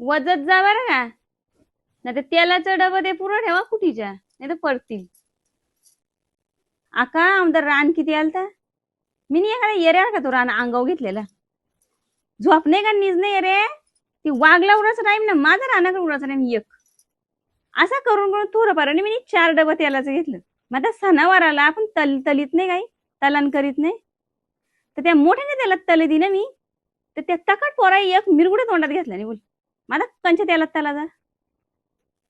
वजत जा बरं का. नाही तर तेलाचं डबा ते पुरं ठेवा कुठीच्या. नाही तर पडतील. आका आमदार रान किती आलता? मी नाही एखादा येऱ्या का तो रान अंगाव घेतलेला? झोप नाही का नीज नाही रे ती वागला उडाचा टाइम ना माझा रानाकडे उडाचा टाइम एक. असा करून करून थोडं पार मी चार डबा तेलाचं घेतलं. मग आता सणावाराला आपण तल तलीत नाही काही? तलान करीत नाही? तर त्या मोठ्याने त्याला तले दिलं मी. तर त्या तकट पोरा एक मिरगुडे तोंडात घेतला नाही बोल मला कंच्या तेलात त्याला जा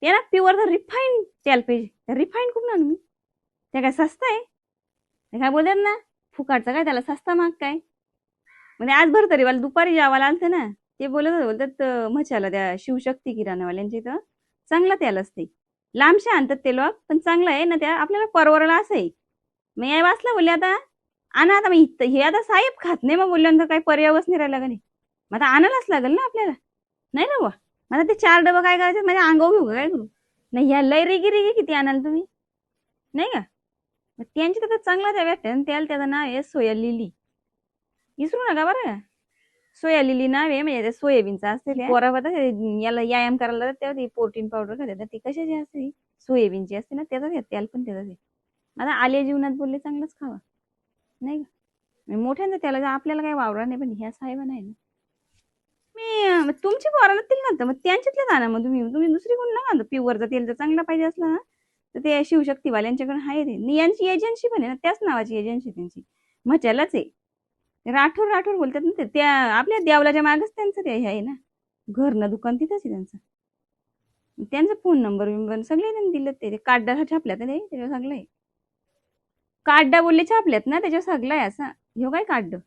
ते ना प्युअर तर रिफाईन तेल पाहिजे. रिफाईन कुठून ना मी ते काय स्वस्त आहे? ते काय बोलतात ना फुकाटचं काय? त्याला सस्ता माग काय? म्हणजे आज भर तरी मला दुपारी जेवायला आलते ना ते बोलत बोलतात अं, त्या शिवशक्ती किराणावाल्यांच्या इथं चांगलं तेल असते लांबशे आणतात ते लोक पण चांगलं आहे ना त्या आपल्याला परवडला असं आहे. मी आई वाचला बोलले आता आणा आता मग इथं- हे आता साहेब खात नाही. मग बोलल्यानंतर काही पर्यायच नाही राहिला का नाही? मग आता आणायलाच लागेल ना आपल्याला? नाही ना बुवा. मला ते चार डबा काय करायचे माझ्या अंगावर घेऊ का? काय करू? नाही ह्या लय रेगी रेगी किती आणाल तुम्ही? नाही का? मग त्यांची तर चांगला द्याव्या भेटते त्याला त्याचं नाव आहे सोया लिली. विसरू नका बरं का. सोया लिली नाव आहे म्हणजे सोयाबीनचं असते ते. याला व्यायाम करायला तेव्हा ती प्रोटीन पावडर खातात. ती कशाची असते? सोयाबीनची असते ना त्याचाच आहे त्याला पण त्याचाच आहे. आता आल्या जीवनात बोलले चांगलंच खावा. नाही का? मोठ्यांदा त्याला आपल्याला काही वावरा नाही पण ह्या साहेबा नाही ना. मग तुमची पोराला तेल घालतं मग त्यांच्यातलं आणा मग तुम्ही तुम्ही दुसरी कोण ना घालतो प्युअरचं तेल जर चांगला पाहिजे असला ना तर ते शिवशक्तीवाल्यांच्याकडे आहे ते यांची एजन्सी पण आहे ना त्याच नावाची एजन्सी त्यांची. मच्यालाच आहे. राठोड राठोड बोलतात ना ते. त्या आपल्या देवलाच्या मागच त्यांचं ते आहे ना. घर ना दुकान तिथंच आहे त्यांचं. त्यांचा फोन नंबर बिंबर सगळे त्यांनी दिलं ते. ते काड्डा छापल्यात ना ते त्याच्यावर सगळं आहे. काड्डा बोलले छापल्यात ना त्याच्यावर सगळं आहे असं. ह्यो काय काढलं